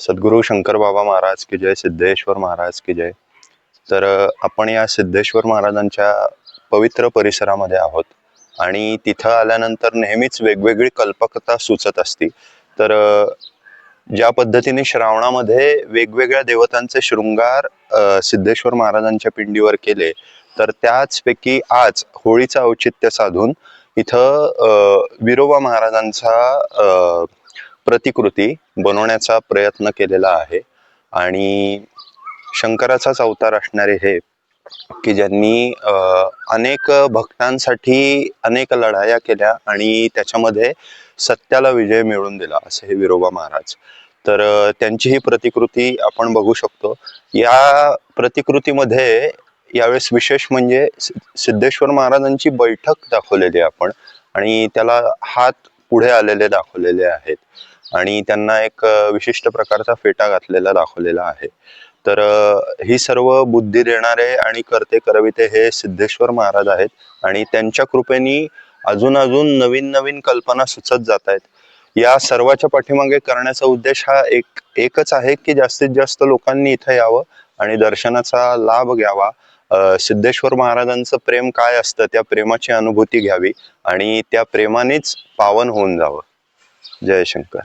सद्गुरू शंकर बाबा महाराज की जय सिद्धेश्वर महाराज की जय. तर आपण या सिद्धेश्वर महाराजांच्या पवित्र परिसरामध्ये आहोत आणि तिथं आल्यानंतर नेहमीच वेगवेगळी कल्पकता सुचत असती. तर ज्या पद्धतीने श्रावणामध्ये वेगवेगळ्या देवतांचे शृंगार सिद्धेश्वर महाराजांच्या पिंडीवर केले तर त्याचपैकी आज होळीचं औचित्य साधून इथं विरोबा महाराजांचा प्रतिकृती बनवण्याचा प्रयत्न केलेला आहे. आणि शंकराचाच अवतार असणारे हे की ज्यांनी अनेक भक्तांसाठी अनेक लढाया केल्या आणि त्याच्यामध्ये सत्याला विजय मिळवून दिला असे हे विरोबा महाराज. तर त्यांची ही प्रतिकृती आपण बघू शकतो. या प्रतिकृतीमध्ये यावेळेस विशेष म्हणजे सिद्धेश्वर महाराजांची बैठक दाखवलेली आहे आपण. आणि त्याला हात पुढे आलेले दाखवलेले आहेत. आणि त्यांना एक विशिष्ट प्रकारचा फेटा घातलेला दाखवलेला आहे. तर ही सर्व बुद्धी देणारे आणि करते करविते हे सिद्धेश्वर महाराज आहेत. आणि त्यांच्या कृपेनी अजून अजून नवीन नवीन कल्पना सुचत जात आहेत. या सर्वाच्या पाठीमागे करण्याचा उद्देश हा एक एकच आहे की जास्तीत जास्त लोकांनी इथं यावं आणि दर्शनाचा लाभ घ्यावा. सिद्धेश्वर महाराजांचं प्रेम काय असतं त्या प्रेमाची अनुभूती घ्यावी आणि त्या प्रेमानेच पावन होऊन जावं. जयशंकर